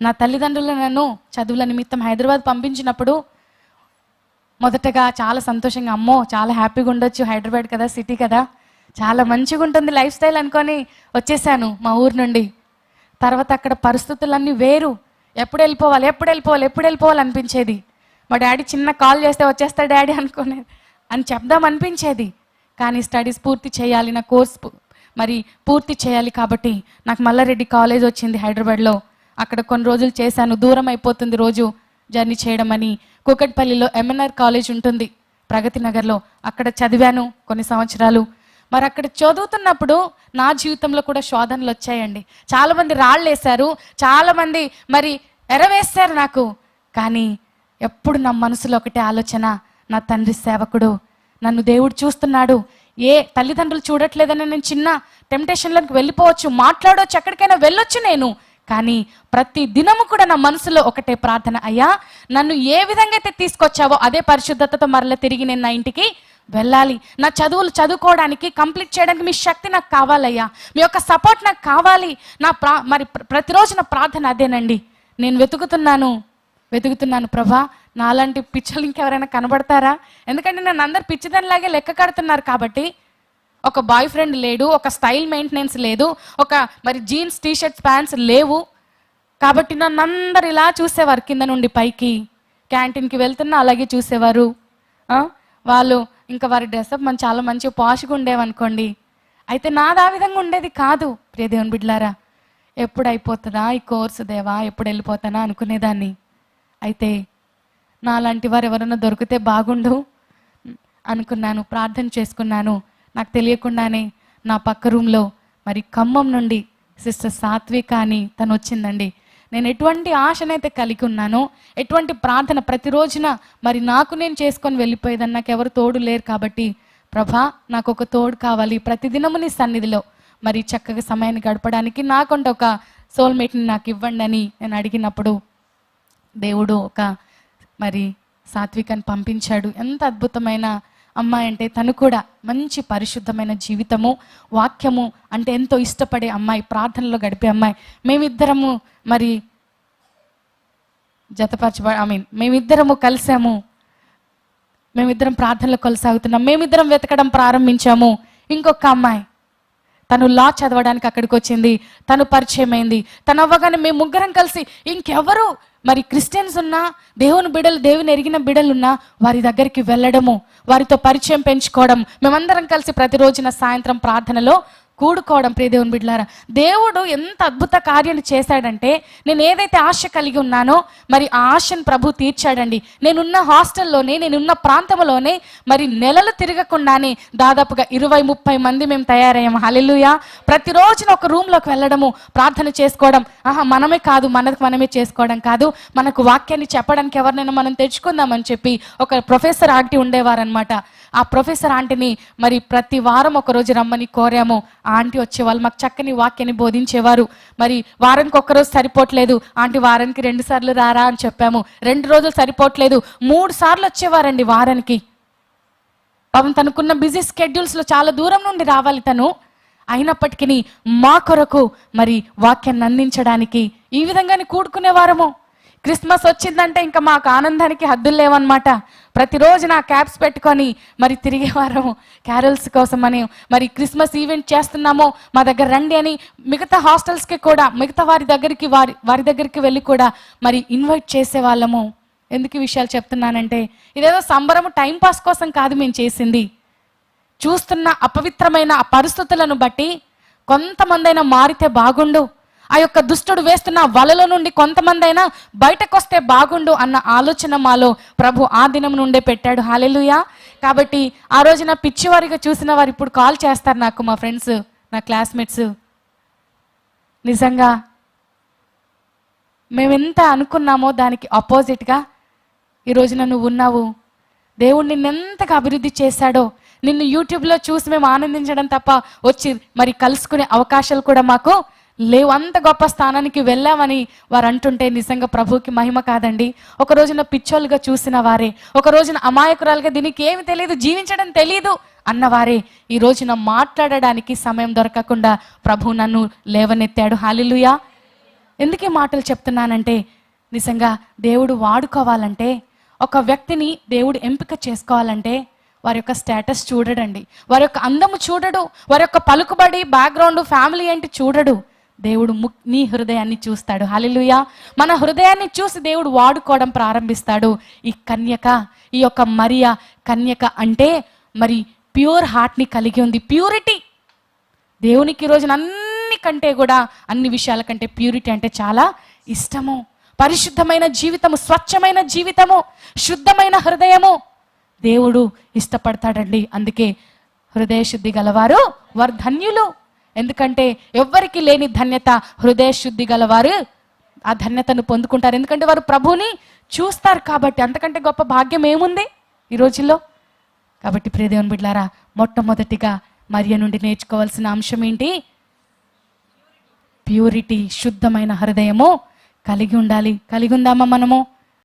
నా తల్లిదండ్రులు నన్ను చదువుల నిమిత్తం హైదరాబాద్ పంపించినప్పుడు మొదటగా చాలా సంతోషంగా అమ్మో చాలా హ్యాపీగా ఉండొచ్చు హైదరాబాద్ కదా సిటీ కదా చాలా మంచిగా ఉంటుంది లైఫ్ స్టైల్ అనుకొని వచ్చేసాను మా ఊరు నుండి. తర్వాత అక్కడ పరిస్థితులన్నీ వేరు. ఎప్పుడు వెళ్ళిపోవాలి ఎప్పుడు వెళ్ళిపోవాలి ఎప్పుడు వెళ్ళిపోవాలి అనిపించేది. మా డాడీ చిన్న కాల్ చేస్తే వచ్చేస్తా డాడీ అనుకునే అని చెప్దాం అనిపించేది. కానీ స్టడీస్ పూర్తి చేయాలి నా కోర్స్ మరి పూర్తి చేయాలి కాబట్టి నాకు మల్లారెడ్డి కాలేజ్ వచ్చింది హైదరాబాద్లో. అక్కడ కొన్ని రోజులు చేశాను. దూరం అయిపోతుంది రోజు జర్నీ చేయడం అని కూకట్పల్లిలో ఎంఎన్ఆర్ కాలేజ్ ఉంటుంది. ప్రగతి నగర్లో అక్కడ చదివాను కొన్ని సంవత్సరాలు. మరి అక్కడ చదువుతున్నప్పుడు నా జీవితంలో కూడా శోధనలు వచ్చాయండి. చాలామంది రాళ్ళు వేశారు. చాలామంది మరి ఎరవేశారు నాకు. కానీ ఎప్పుడు నా మనసులో ఒకటే ఆలోచన నా తండ్రి సేవకుడు. నన్ను దేవుడు చూస్తున్నాడు. ఏ తల్లిదండ్రులు చూడట్లేదని నేను చిన్న టెంప్టేషన్లోకి వెళ్ళిపోవచ్చు మాట్లాడవచ్చు ఎక్కడికైనా వెళ్ళొచ్చు నేను. కానీ ప్రతి దినము కూడా నా మనసులో ఒకటే ప్రార్థన అయ్యా నన్ను ఏ విధంగా అయితే తీసుకొచ్చావో అదే పరిశుద్ధతతో మరల తిరిగి నేను నా ఇంటికి వెళ్ళాలి. నా చదువులు చదువుకోవడానికి కంప్లీట్ చేయడానికి మీ శక్తి నాకు కావాలయ్యా. మీ యొక్క సపోర్ట్ నాకు కావాలి. నా ప్రా మరి ప్ర- ప్రతిరోజు నా ప్రార్థన అదేనండి. నేను వెతుకుతున్నాను వెతుకుతున్నాను ప్రభా నాలాంటి పిచ్చలు ఇంకెవరైనా కనబడతారా? ఎందుకంటే నన్ను అందరు పిచ్చిదానిలాగే లెక్క కడుతున్నారు కాబట్టి ఒక బాయ్ ఫ్రెండ్ లేడు ఒక స్టైల్ మెయింటెనెన్స్ లేదు ఒక మరి జీన్స్ టీషర్ట్స్ ప్యాంట్స్ లేవు. కాబట్టి నన్ను అందరు ఇలా చూసేవారు కింద నుండి పైకి క్యాంటీన్కి వెళ్తున్నా అలాగే చూసేవారు. వాళ్ళు ఇంకా వారి డ్రెస్అప్ మన చాలా మంచి పాష్గా ఉండేవనుకోండి. అయితే నాది ఆ విధంగా ఉండేది కాదు ప్రియదేవుని బిడ్లారా. ఎప్పుడు అయిపోతుందా ఈ కోర్సు దేవా? ఎప్పుడు వెళ్ళిపోతానా అనుకునేదాన్ని. అయితే నాలాంటి వారు ఎవరైనా దొరికితే బాగుండు అనుకున్నాను ప్రార్థన చేసుకున్నాను. నాకు తెలియకుండానే నా పక్క రూమ్లో మరి ఖమ్మం నుండి సిస్టర్ సాత్విక అని తను వచ్చిందండి. నేను ఎటువంటి ఆశనైతే కలిగి ఉన్నానో ఎటువంటి ప్రార్థన ప్రతిరోజున మరి నాకు నేను చేసుకొని వెళ్ళిపోయేదని నాకు ఎవరు తోడు లేరు కాబట్టి ప్రభా నాకు ఒక తోడు కావాలి. ప్రతిదినము నీ సన్నిధిలో మరి చక్కగా సమయాన్ని గడపడానికి నాకంటే ఒక సోల్మేట్ని నాకు ఇవ్వండి అని నేను అడిగినప్పుడు దేవుడు ఒక మరి సాత్వికని పంపించాడు. ఎంత అద్భుతమైన అమ్మాయి అంటే తను కూడా మంచి పరిశుద్ధమైన జీవితము వాక్యము అంటే ఎంతో ఇష్టపడే అమ్మాయి ప్రార్థనలో గడిపే అమ్మాయి. మేమిద్దరము మరి జతపరచబ ఐ మీన్ మేమిద్దరము కలిసాము. మేమిద్దరం ప్రార్థనలో కొనసాగుతున్నాం. మేమిద్దరం వెతకడం ప్రారంభించాము. ఇంకొక అమ్మాయి. తను లా చదవడానికి అక్కడికి వచ్చింది. తను పరిచయమైంది. తను అవ్వగానే మేము ముగ్గురం కలిసి ఇంకెవరు మరి క్రిస్టియన్స్ ఉన్నా దేవుని బిడలు దేవుని ఎరిగిన బిడలున్నా వారి దగ్గరికి వెళ్ళడము వారితో పరిచయం పెంచుకోవడం. మేమందరం కలిసి ప్రతిరోజున సాయంత్రం ప్రార్థనలో కూడుకోవడం ప్రియదేవుని బిడ్డలారా. దేవుడు ఎంత అద్భుత కార్యాన్ని చేశాడంటే నేను ఏదైతే ఆశ కలిగి ఉన్నానో మరి ఆ ఆశను ప్రభు తీర్చాడండి. నేనున్న హాస్టల్లోనే నేనున్న ప్రాంతంలోనే మరి నెలలు తిరగకుండానే దాదాపుగా ఇరవై ముప్పై మంది మేము తయారయ్యాము. హలెలుయా ప్రతిరోజున ఒక రూమ్లోకి వెళ్ళడము ప్రార్థన చేసుకోవడం ఆహా మనమే కాదు మనకు మనమే చేసుకోవడం కాదు. మనకు వాక్యాన్ని చెప్పడానికి ఎవరినైనా మనం తెచ్చుకుందామని చెప్పి ఒక ప్రొఫెసర్ ఆంటీ ఉండేవారనమాట ఆ ప్రొఫెసర్ ఆంటీని మరి ప్రతి వారం ఒక రోజు రమ్మని కోరాము. ఆంటీ వచ్చేవాళ్ళు మాకు చక్కని వాక్యాన్ని బోధించేవారు. మరి వారానికి ఒక్కరోజు సరిపోవట్లేదు. ఆంటీ వారానికి రెండు సార్లు రారా అని చెప్పాము. రెండు రోజులు సరిపోవట్లేదు. మూడు సార్లు వచ్చేవారండి వారానికి. పాపం తనకున్న బిజీ స్కెడ్యూల్స్లో చాలా దూరం నుండి రావాలి తను. అయినప్పటికీ మా కొరకు మరి వాక్యాన్ని అందించడానికి ఈ విధంగానే కూడుకునేవారము. క్రిస్మస్ వచ్చిందంటే ఇంకా మాకు ఆనందానికి హద్దులు లేవన్నమాట. ప్రతిరోజు నా క్యాప్స్ పెట్టుకొని మరి తిరిగేవారము క్యారల్స్ కోసమని. మరి క్రిస్మస్ ఈవెంట్ చేస్తున్నామో మా దగ్గర రండి అని మిగతా హాస్టల్స్కి కూడా మిగతా వారి దగ్గరికి వారి వారి దగ్గరికి వెళ్ళి కూడా మరి ఇన్వైట్ చేసేవాళ్ళము. ఎందుకు ఈ విషయాలు చెప్తున్నానంటే ఇదేదో సంబరము టైం పాస్ కోసం కాదు మేము చేసింది. చూస్తున్న అపవిత్రమైన ఆ పరిస్థితులను బట్టి కొంతమందైనా మారితే బాగుండు. ఆ యొక్క దుష్టుడు వేస్తున్న వలలో నుండి కొంతమందైనా బయటకు వస్తే బాగుండు అన్న ఆలోచన మాలో ప్రభు ఆ దినం నుండే పెట్టాడు. హాలెలుయా కాబట్టి ఆ రోజున పిచ్చివారిగా చూసిన వారు ఇప్పుడు కాల్ చేస్తారు నాకు మా ఫ్రెండ్స్ నా క్లాస్మేట్స్. నిజంగా మేమెంత అనుకున్నామో దానికి ఆపోజిట్గా ఈ రోజున నువ్వు ఉన్నావు. దేవుడు నిన్నెంతగా అభివృద్ధి చేశాడో నిన్ను యూట్యూబ్లో చూసి మేము ఆనందించడం తప్ప వచ్చి మరి కలుసుకునే అవకాశాలు కూడా మాకు లేవు అంత గొప్ప స్థానానికి వెళ్ళామని వారు అంటుంటే నిజంగా ప్రభుకి మహిమ కాదండి. ఒక రోజున పిచ్చోళ్ళుగా చూసిన వారే ఒక రోజున అమాయకురాలుగా దీనికి ఏమి తెలియదు జీవించడం తెలియదు అన్నవారే. ఈ రోజున మాట్లాడడానికి సమయం దొరకకుండా ప్రభు నన్ను లేవనెత్తాడు. హాలిలుయా. ఎందుకే మాటలు చెప్తున్నానంటే నిజంగా దేవుడు వాడుకోవాలంటే ఒక వ్యక్తిని దేవుడు ఎంపిక చేసుకోవాలంటే వారి యొక్క స్టేటస్ చూడడండి. వారి యొక్క అందము చూడడు వారి యొక్క పలుకుబడి బ్యాక్గ్రౌండ్ ఫ్యామిలీ ఏంటి చూడడు. దేవుడు ముక్ నీ హృదయాన్ని చూస్తాడు. హల్లెలూయా. మన హృదయాన్ని చూసి దేవుడు వాడుకోవడం ప్రారంభిస్తాడు. ఈ కన్యక ఈ యొక్క మరియా కన్యక అంటే మరి ప్యూర్ హార్ట్ని కలిగి ఉంది. ప్యూరిటీ. దేవునికి ఈ రోజున అన్ని కంటే కూడా అన్ని విషయాల కంటే ప్యూరిటీ అంటే చాలా ఇష్టము. పరిశుద్ధమైన జీవితము స్వచ్ఛమైన జీవితము శుద్ధమైన హృదయము. దేవుడు ఇష్టపడతాడండి. అందుకే హృదయ శుద్ధి గలవారు వర్ధన్యులు. ఎందుకంటే ఎవ్వరికి లేని ధన్యత హృదయ శుద్ధి గలవారు ఆ ధన్యతను పొందుకుంటారు. ఎందుకంటే వారు ప్రభుని చూస్తారు కాబట్టి అంతకంటే గొప్ప భాగ్యం ఏముంది ఈ రోజుల్లో? కాబట్టి ప్రియదేవుని బిడ్లారా మొట్టమొదటిగా మరియ నుండి నేర్చుకోవాల్సిన అంశం ఏంటి? ప్యూరిటీ శుద్ధమైన హృదయము కలిగి ఉండాలి. కలిగి ఉందామా మనము?